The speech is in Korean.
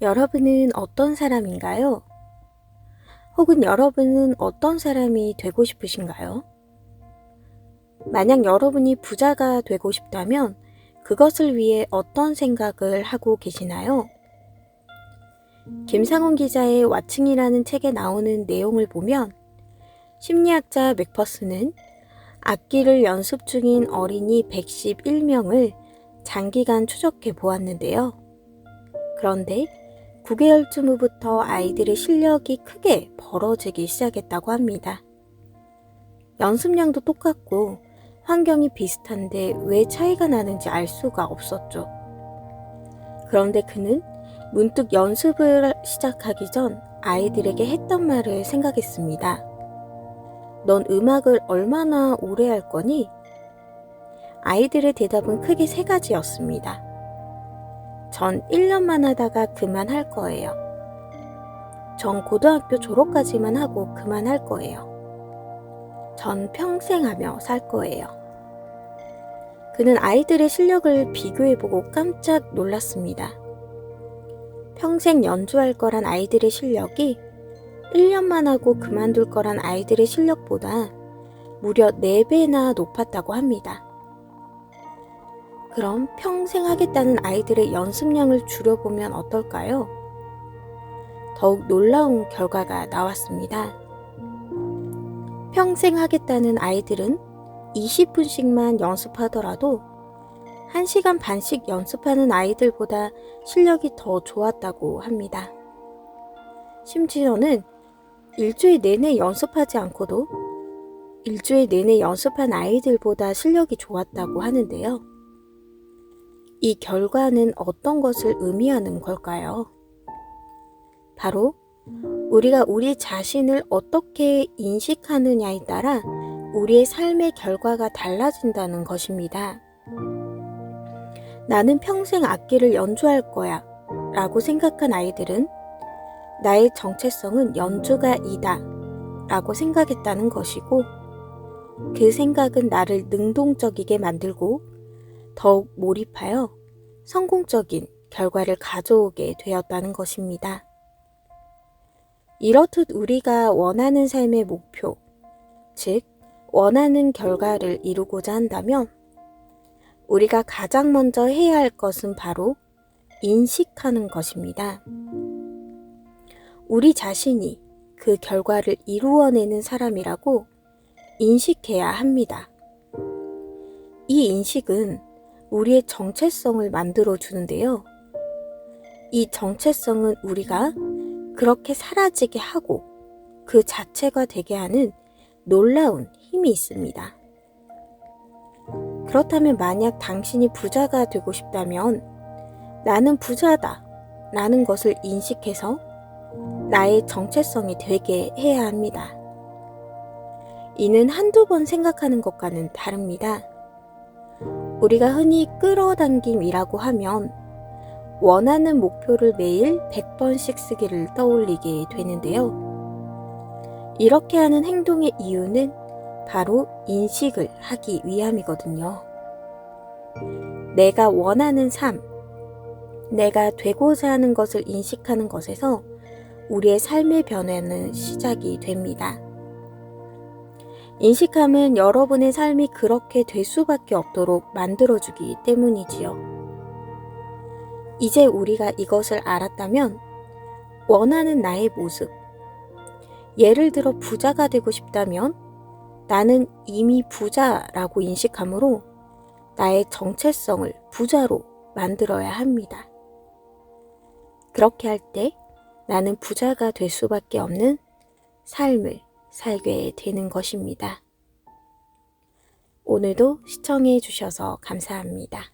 여러분은 어떤 사람인가요? 혹은 여러분은 어떤 사람이 되고 싶으신가요? 만약 여러분이 부자가 되고 싶다면 그것을 위해 어떤 생각을 하고 계시나요? 김상훈 기자의 와칭이라는 책에 나오는 내용을 보면 심리학자 맥퍼스는 악기를 연습 중인 어린이 111명을 장기간 추적해 보았는데요. 그런데 9개월쯤 후부터 아이들의 실력이 크게 벌어지기 시작했다고 합니다. 연습량도 똑같고 환경이 비슷한데 왜 차이가 나는지 알 수가 없었죠. 그런데 그는 문득 연습을 시작하기 전 아이들에게 했던 말을 생각했습니다. 넌 음악을 얼마나 오래 할 거니? 아이들의 대답은 크게 세 가지였습니다. 전 1년만 하다가 그만할 거예요. 전 고등학교 졸업까지만 하고 그만할 거예요. 전 평생 하며 살 거예요. 그는 아이들의 실력을 비교해보고 깜짝 놀랐습니다. 평생 연주할 거란 아이들의 실력이 1년만 하고 그만둘 거란 아이들의 실력보다 무려 4배나 높았다고 합니다. 그럼 평생 하겠다는 아이들의 연습량을 줄여보면 어떨까요? 더욱 놀라운 결과가 나왔습니다. 평생 하겠다는 아이들은 20분씩만 연습하더라도 1시간 반씩 연습하는 아이들보다 실력이 더 좋았다고 합니다. 심지어는 일주일 내내 연습하지 않고도 일주일 내내 연습한 아이들보다 실력이 좋았다고 하는데요. 이 결과는 어떤 것을 의미하는 걸까요? 바로 우리가 우리 자신을 어떻게 인식하느냐에 따라 우리의 삶의 결과가 달라진다는 것입니다. 나는 평생 악기를 연주할 거야 라고 생각한 아이들은 나의 정체성은 연주가 이다 라고 생각했다는 것이고 그 생각은 나를 능동적이게 만들고 더욱 몰입하여 성공적인 결과를 가져오게 되었다는 것입니다. 이렇듯 우리가 원하는 삶의 목표, 즉, 원하는 결과를 이루고자 한다면 우리가 가장 먼저 해야 할 것은 바로 인식하는 것입니다. 우리 자신이 그 결과를 이루어내는 사람이라고 인식해야 합니다. 이 인식은 우리의 정체성을 만들어 주는데요. 이 정체성은 우리가 그렇게 사라지게 하고 그 자체가 되게 하는 놀라운 힘이 있습니다. 그렇다면 만약 당신이 부자가 되고 싶다면 나는 부자다 라는 것을 인식해서 나의 정체성이 되게 해야 합니다. 이는 한두 번 생각하는 것과는 다릅니다. 우리가 흔히 끌어당김이라고 하면 원하는 목표를 매일 100번씩 쓰기를 떠올리게 되는데요. 이렇게 하는 행동의 이유는 바로 인식을 하기 위함이거든요. 내가 원하는 삶, 내가 되고자 하는 것을 인식하는 것에서 우리의 삶의 변화는 시작이 됩니다. 인식함은 여러분의 삶이 그렇게 될 수밖에 없도록 만들어주기 때문이지요. 이제 우리가 이것을 알았다면 원하는 나의 모습, 예를 들어 부자가 되고 싶다면 나는 이미 부자라고 인식하므로 나의 정체성을 부자로 만들어야 합니다. 그렇게 할 때 나는 부자가 될 수밖에 없는 삶을 살게 되는 것입니다. 오늘도 시청해 주셔서 감사합니다.